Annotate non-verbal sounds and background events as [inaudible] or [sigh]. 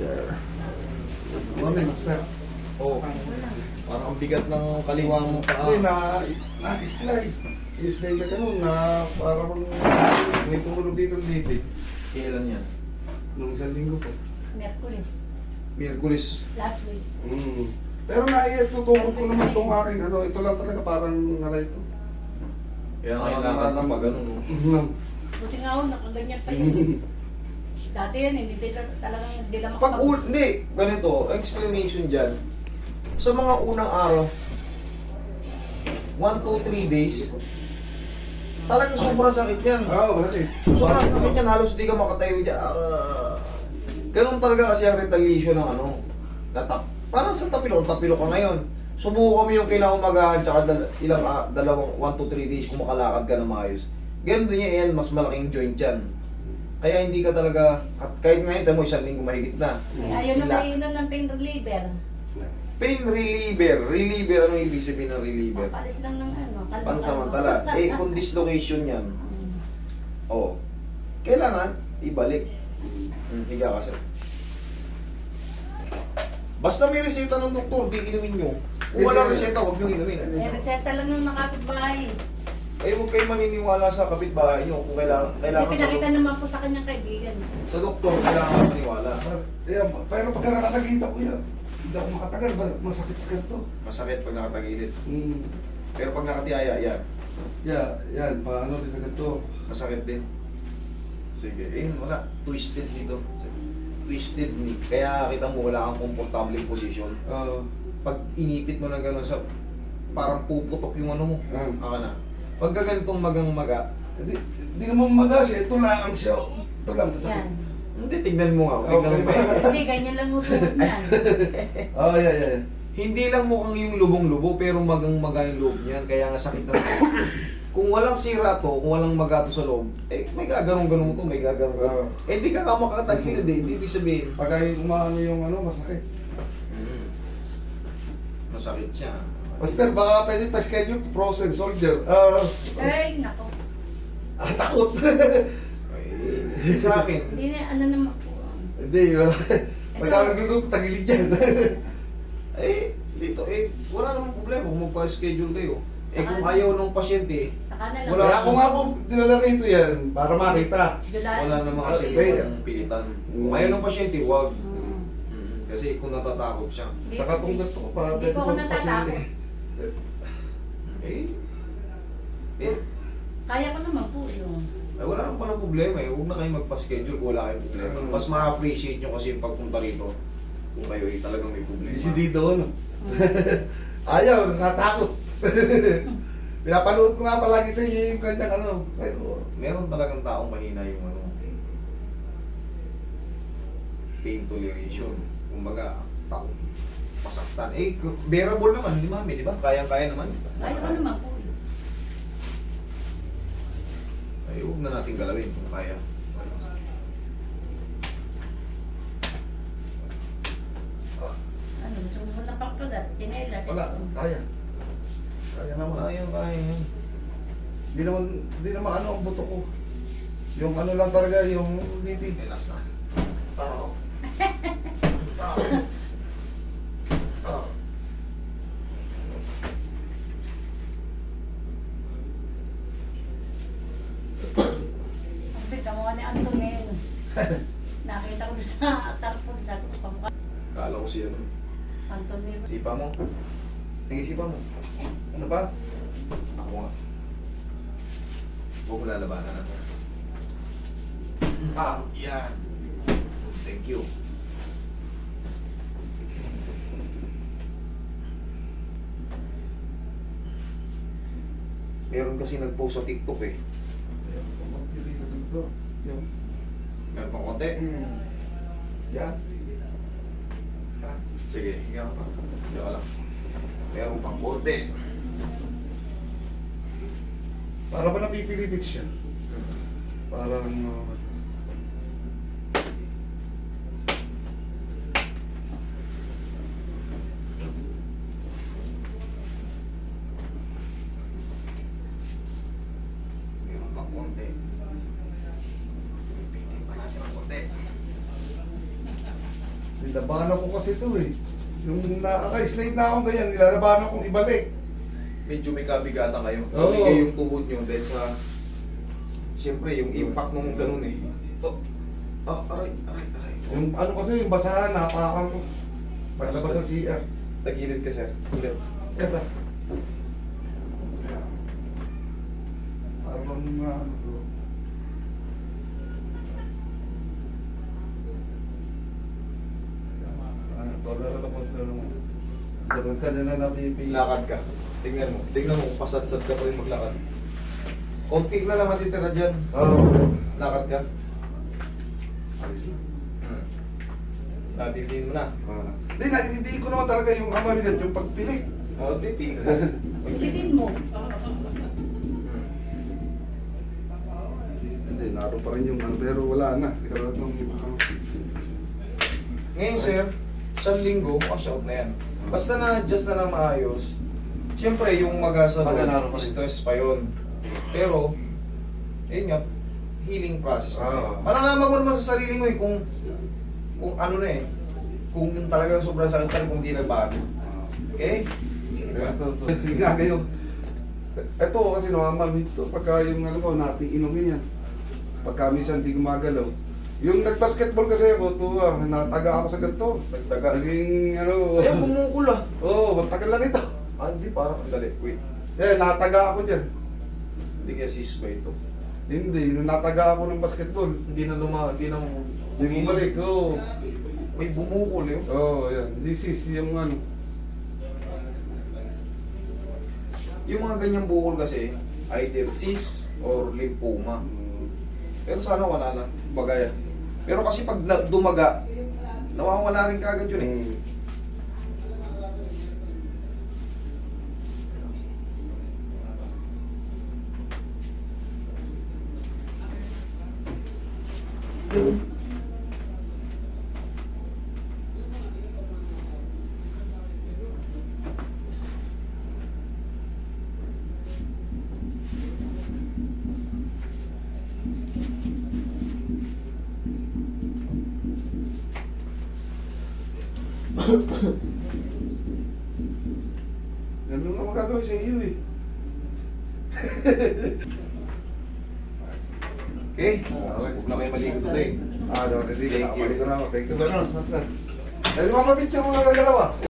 sir. Mami, master. Oh, parang ang bigat ng kaliwa mo pa. Hindi, na, na-slide. I-slide na ganun, na parang may tumunog dito dito. Kailan yan? Nung isang linggo po. Merkulis. Miyerkules. Last week. Mm. Pero naiitutukod ko naman itong aking ano, ito lang talaga parang nala ito. Kaya kailangan na mag ano, no? Buti nga ako, nakaganyan pa [laughs] yun. Dati yan, hindi talaga- talagang hindi lang Pag un, hindi, ganito, explanation dyan. Sa mga unang araw, 1, 2, 3 days, talagang sobrang sakit yan. Oo, oh, bakit? Sobrang sakit yan, halos di ka makatayo dyan. Ah, Ganun talaga kasi ang retaliation ng ano, natap. Parang sa tapilok, tapilok ka ngayon. Subuko kami yung kinaumagahan tsaka dal- ilang ah, dalawang 1 to 3 days kung makalakad ka na maayos. Ganun din yan, mas malaking joint yan. Kaya hindi ka talaga, at kahit ngayon, tamo isang linggo mahigit na. Ayaw na Hila. mainom ng pain reliever. Pain reliever. Reliever, anong ibig sabihin ng reliever? Papalis lang ng ano. kalma- Pansamantala. [laughs] Eh, kung dislocation yan, Hmm. oh, kailangan ibalik. Hmm, higa ka sir. Basta may reseta ng doktor, di inumin nyo. Kung wala reseta, huwag nyo inumin. Eh, reseta lang ng makapitbahay. Eh, huwag kayo maniniwala sa kapitbahay nyo kung kailangan, kailangan sa, pinakita dok- naman po sa kanyang kaibigan. sa doktor, kailangan maniwala. Yeah, pero pagka nakakita ko yan, hindi ako makatagal, ba- masakit sa ganito. Masakit pag nakatagilid. Mm. Pero pag nakatiyaya, yan. Yeah, yan, paano din sa ganito. Masakit din. Sige. Eh, wala. Twisted dito. Twisted knee. Kaya kita mo wala kang comfortable position. Oo. Pag inipit mo na gano'n sa... Parang puputok yung ano mo. Ah. Aka na. Pag ganitong magang maga, Hindi, hindi naman magas, ito lang siya. Ito lang, masakit. Yan. hindi, tignan mo nga. Tignan Okay. mo. [laughs] Hindi, ganyan lang utuod niyan. [laughs] Oh, yeah, yeah. yeah. hindi lang mukhang yung lubong-lubo, pero magang maga yung loob niyan. Kaya nga sakit na. [coughs] kung walang sira to, kung walang maga to sa loob, eh, may gaganong-ganong to, may gaganong Oo. Eh, hindi ka ka makatagilid eh. Hindi ibig sabihin. Pagka umaano yung ano, masakit. Mm. Masakit siya. Master, baka pwede pa schedule to frozen soldier. Ah, Ay, nako. ah, takot. Ay, sa akin, Hindi na, ano naman po. Hindi, wala. Pagka nagluluto, tagilid yan. [laughs] eh, dito, eh, wala namang problema kung magpa-schedule kayo. Eh, kung Saka- ayaw ng pasyente, Saka na lang. Wala. Kaya ako nga po, dinala rito yan, para makita. Wala namang kasi Okay. yung pilitan. Kung ayaw ng pasyente, wag. Mm. Mm, Kasi kung natatakot siya, Hindi- Saka itong ganito ko pa, Hindi po ako natatakot. Eh, eh, Kaya ko naman po yun. eh, wala naman palang problema eh. Huwag na kayo magpa-schedule kung wala kayong problema. Mm. Mas ma-appreciate nyo kasi yung pagpunta rito kung kayo eh talagang may problema. Desidido, ano? [laughs] Ayaw, natatakot. [laughs] Pinapanood ko nga palagi sa inyo yung kanyang ano. Sabi ko, Meron talagang taong mahina yung ano, pain toleration. Kumbaga, takot pasaktan. Eh, bearable naman, di mami, di ba? Kaya-kaya naman. Kaya ko naman po yun. Ay, huwag na natin galawin kung kaya. Ano, sumusunod na pagkagat. Tinela. wala, kaya. Kaya naman. Kaya, kaya. Hindi naman, hindi naman ano ang buto ko. Yung ano lang talaga, yung hindi. Relax na. Oo. Sabi, kamukha ni Antonel. [laughs] Nakita ko sa tarpon. Sabi ko, kamukha. Kala ko si ano. Antonel. Sipa mo. Sige, sipa mo. Ano ba? Ako nga. Huwag mo lalabanan na to. Ah, yan. Thank you. Meron kasi nag-post sa TikTok eh. Dito. Yung, Meron pang konti. mm. Yan. Yan. Sige, higa ka pa. Ka lang. Meron pang konti. Para ba napipilipit siya? Parang, uh, Meron pang konti. Pipitin pa natin ang konti. Nilabanan ko kasi ito eh. Yung nakaka-slide na akong ganyan, nilalabanan kong ibalik. Medyo may kabigatan kayo. Oo. Bigay yung tuhod nyo dahil sa... Siyempre, yung impact nung ganun eh. Oh, ah, aray, aray, aray. Yung ano kasi, yung basahan, napakan ko. Paglabas sa CR. Tagilid ka, sir. Ulit. Eto. Parang ano to. Ah, tolerant ako pero Ganun ka na na napipili. Lakad ka. Tingnan mo. Tingnan mo kung pasadsad ka pa rin maglakad. Konti na lang matitira dyan. Oo. Lakad ka. Ayos na. Hmm. Nabibin mo na. Ah. Hindi, ko naman talaga yung amabigat, yung pagpilik. O, di, piling [laughs] mo. Silipin mo. Hmm. Hindi, naroon pa rin yung ano, pero wala na. Ikaw na yung ano. Ngayon, sir, sa linggo, wash out na yan. Basta na-adjust na lang maayos. Siyempre, yung magasa Mag-alaro pa rin. stress pa yun. Pero, ayun nga, healing process na. Oo. yan. Malalaman mo naman sa sarili mo eh, kung, kung ano na eh, kung yung talagang sobrang sakit pa rin kung di nagbago. Okay? Ito, ito. Ginagayo. Ito kasi namamamit to pagka yung ano ko, napiinumin yan. Pagka minsan di gumagalaw. Yung nag-basketball kasi ako, to, ah, nataga ako sa ganito. Nagtaga. Naging ano, Ayun, bumukol [laughs] ah. oo, oh, matagal lang ito. Ah, hindi, parang, dali, wait. Eh, nataga ako dyan. Hindi kaya sis ba ito? Hindi, nung nataga ako ng basketball. Hindi na luma, hindi na Hindi bumalik, oo. May bumukol eh. Oo, oh, yan. This is yung ano. Yung mga ganyang bukol kasi, either cyst or lymphoma. Pero sana wala lang, bagaya. Pero kasi pag dumaga, nawawala rin kagad yun eh. Mm. Ganun na magagawin sa iyo eh. [laughs] Okay? Huwag na kayo maligo today. Ah, no, hindi. Thank you. Na ako. Thank you. Eh, di ba mabit yung mga dalawa?